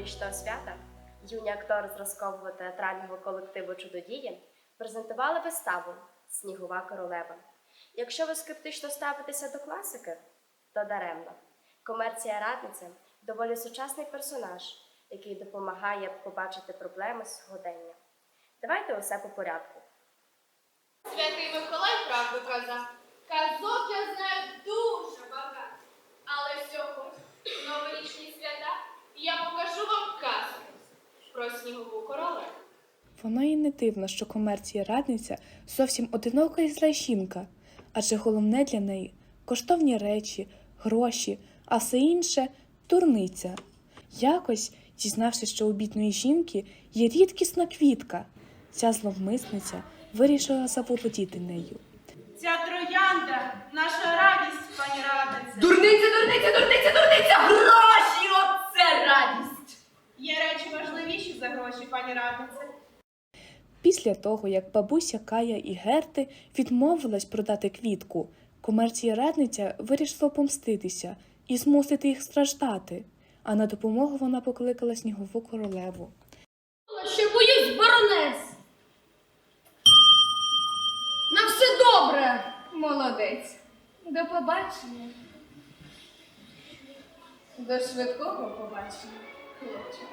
новорічного свята юні актори зразкового театрального колективу Чудодії презентували виставу Снігова королева. Якщо ви скептично ставитеся до класики, то даремно. Комерція радниця доволі сучасний персонаж, який допомагає побачити проблеми сьогодення. Давайте усе по порядку. Святий Миколай правду казав. Казок я знаю дуже багато. Але сьогодні, новорічні свята, я покажу вам казку про снігову королеву. Воно і не дивно, що комерція радниця зовсім одинока і зла жінка, адже головне для неї коштовні речі, гроші, а все інше дурниця. Якось, дізнавшись, що у бідної жінки є рідкісна квітка, ця зловмисниця вирішила заволодіти нею. Ця троянда наша радість, пані раднице. Дурниця, дурниця, дурниця, дурниця! Гроші! Оце радість! Є речі важливіші за гроші, пані раднице. Після того, як бабуся Кая і Герти відмовилась продати квітку, комерція радниця вирішила помститися і змусити їх страждати. А на допомогу вона покликала снігову королеву. Ще боюсь, баронес! На все добре, молодець. До побачення. До швидкого побачення, хлопчик.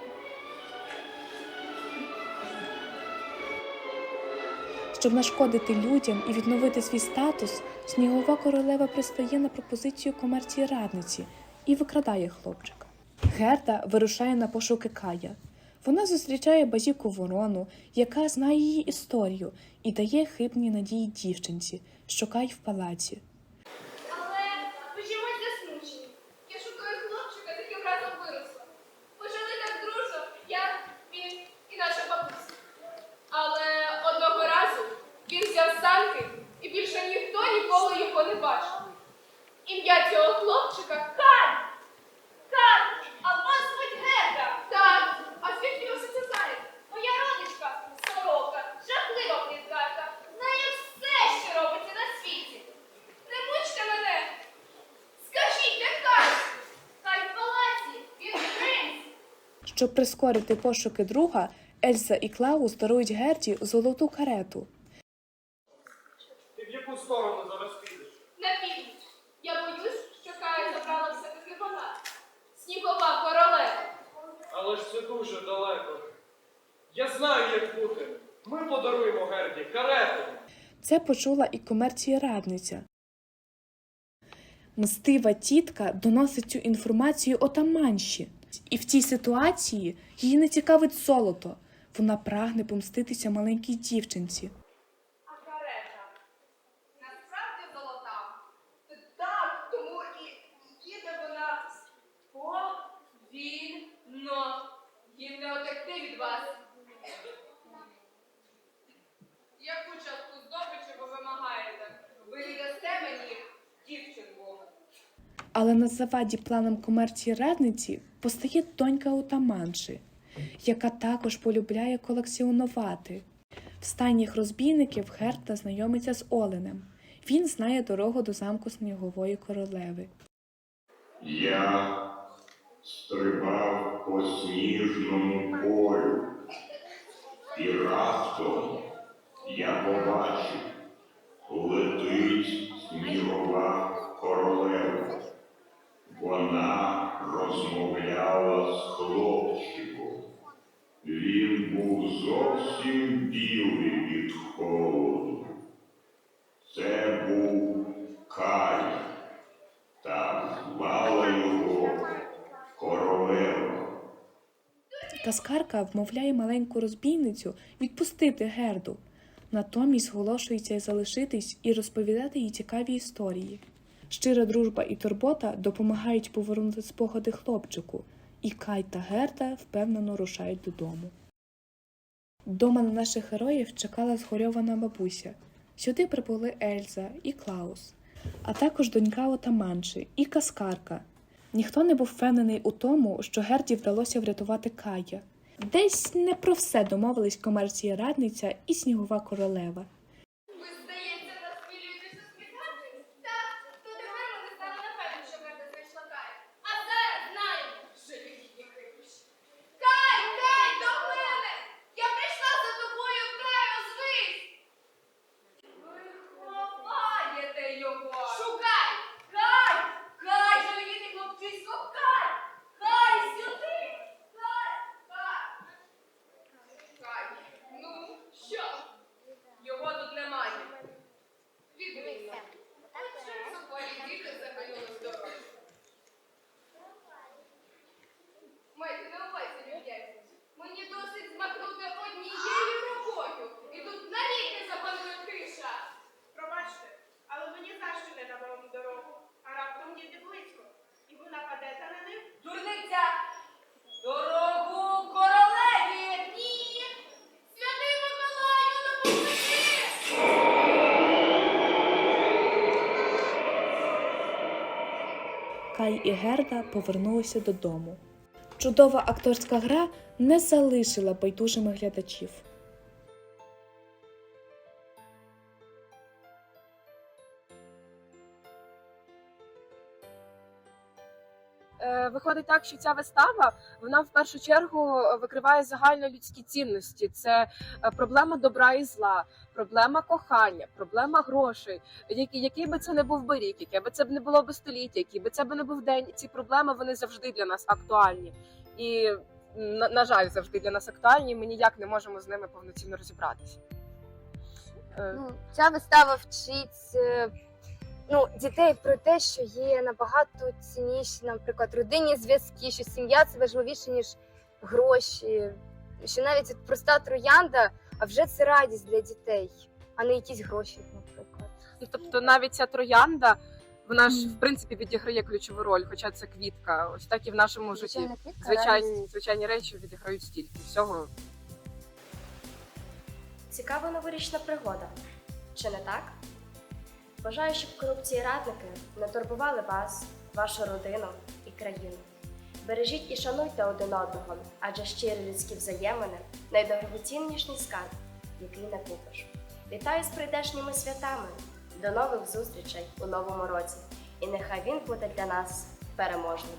Щоб нашкодити людям і відновити свій статус, снігова королева пристає на пропозицію комерції радниці і викрадає хлопчика. Герда вирушає на пошуки Кая. Вона зустрічає базіку ворону, яка знає її історію і дає хибні надії дівчинці, що Кай в палаці. Але ви чомусь засмучені. Я шукаю хлопчика, з яким разом виросла. Ми жили так дружно, я, він і наша бабуся. Але одного разу він і більше ніхто ніколи його не бачив. Ім'я цього хлопчика Кай! Кай! А вас звуть Герда! Так, а звідки ви все це знаєте? Моя родичка, сорока, жахлива пліткарка, знає все, що робиться на світі. Не мучте мене! Скажіть, де Кай? Кай в палаці, він принц! Щоб прискорити пошуки друга, Ельза і Клаус дарують Герді золоту карету. В яку сторону зараз підеш? На північ. Я боюсь, що Кая забрала все-таки вона. Снігова королева. Але ж це дуже далеко. Я знаю, як бути. Ми подаруємо Герді карету. Це почула і комерція радниця. Мстива тітка доносить цю інформацію отаманші, і в цій ситуації її не цікавить золото. Вона прагне помститися маленькій дівчинці. А карета насправді золота. Так, тому і їде вона повільно. Їм не отекти від вас. Яку частку здобичі ви вимагаєте? Ви не дасте мені дівчинку. Але на заваді планам комерції радниці постає донька отаманши, яка також полюбляє колекціонувати. В стайніх розбійників Герта знайомиться з Оленем. Він знає дорогу до замку Снігової королеви. Я стрибав по сніжному полю, і раптом я побачив, летить снігова королева. Вона розмовляла з хлопчиком. Він був зовсім білий від холоду. Це був Кай. Та звала його королева. Таскарка вмовляє маленьку розбійницю відпустити Герду. Натомість зголошується залишитись і розповідати їй цікаві історії. Щира дружба і турбота допомагають повернути спогади хлопчику, і Кай та Герда впевнено рушають додому. Дома на наших героїв чекала згорьована бабуся. Сюди прибули Ельза і Клаус, а також донька отаманши і каскарка. Ніхто не був впевнений у тому, що Герді вдалося врятувати Кая. Десь не про все домовились комерція радниця і снігова королева. Ви, здається, розпілюєтеся з пікантом? Так, то тепер ми стали напевно, що Герда знайшла Кая. А зараз знаємо, що їхні хибищі. Кай і Герда повернулися додому. Чудова акторська гра не залишила байдужими глядачів. Виходить так, що ця вистава вона в першу чергу викриває загальнолюдські цінності. Це е, проблема добра і зла, проблема кохання, проблема грошей. Який, який би це не був би рік, яке би це б не було би століття, який би це б не був день. Ці проблеми вони завжди для нас актуальні. І на, на жаль, завжди для нас актуальні. Ми ніяк не можемо з ними повноцінно розібратися. Е, Ну, ця вистава вчить е, ну, дітей про те, що є набагато цінніші, наприклад, родинні зв'язки, що сім'я це важливіше, ніж гроші. Що навіть от проста троянда, а вже це радість для дітей, а не якісь гроші, наприклад. Ну, тобто навіть ця троянда, вона ж в принципі відіграє ключову роль, хоча це квітка. Ось так і в нашому житті. Квітка. Звичайні, звичайні речі відіграють стільки всього. Цікава новорічна пригода. Чи не так? Бажаю, щоб корупції радники не турбували вас, вашу родину і країну. Бережіть і шануйте один одного, адже щирі людські взаємини найдорогоцінніший скарб, який не купиш. Вітаю з прийдешніми святами! До нових зустрічей у новому році! І нехай він буде для нас переможним.